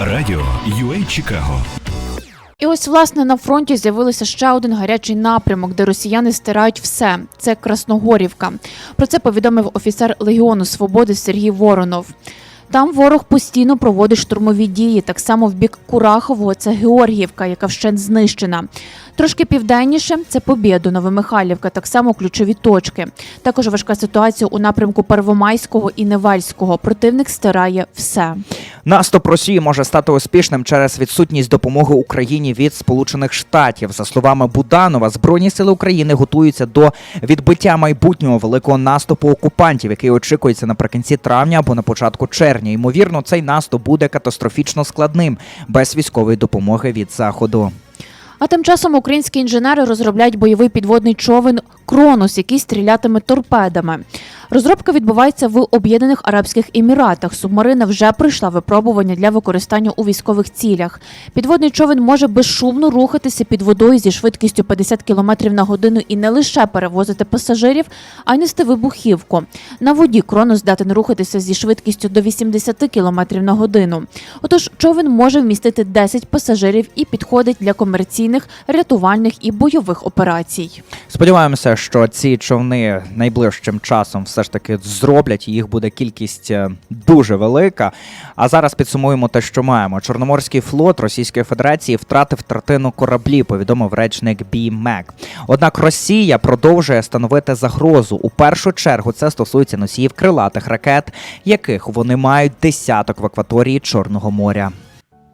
Радіо UA Чикаго. І ось власне на фронті з'явилися ще один гарячий напрямок, де росіяни стирають все. Це Красногорівка. Про це повідомив офіцер Легіону Свободи Сергій Воронов. Там ворог постійно проводить штурмові дії. Так само в бік Курахового це Георгіївка, яка вщент знищена. Трошки південніше це Побєдо, Новомихайлівка, так само ключові точки. Також важка ситуація у напрямку Первомайського і Невельського. Противник стирає все. Наступ Росії може стати успішним через відсутність допомоги Україні від Сполучених Штатів. За словами Буданова, збройні сили України готуються до відбиття майбутнього великого наступу окупантів, який очікується наприкінці травня або на початку червня. Ймовірно, цей наступ буде катастрофічно складним без військової допомоги від заходу. А тим часом українські інженери розробляють бойовий підводний човен Кронос, який стрілятиме торпедами. Розробка відбувається в Об'єднаних Арабських Еміратах. Субмарина вже пройшла випробування для використання у військових цілях. Підводний човен може безшумно рухатися під водою зі швидкістю 50 км на годину і не лише перевозити пасажирів, а й нести вибухівку. На воді Кронос здатен рухатися зі швидкістю до 80 км на годину. Отож, човен може вмістити 10 пасажирів і підходить для комерційних, рятувальних і бойових операцій. Сподіваємося, що ці човни найближчим часом все ж таки зроблять. і Їх буде кількість е, дуже велика. А зараз підсумуємо те, що маємо. Чорноморський флот Російської Федерації втратив третину кораблі, повідомив речник БІМЕК. Однак Росія продовжує становити загрозу. У першу чергу це стосується носіїв крилатих ракет, яких вони мають десяток в акваторії Чорного моря.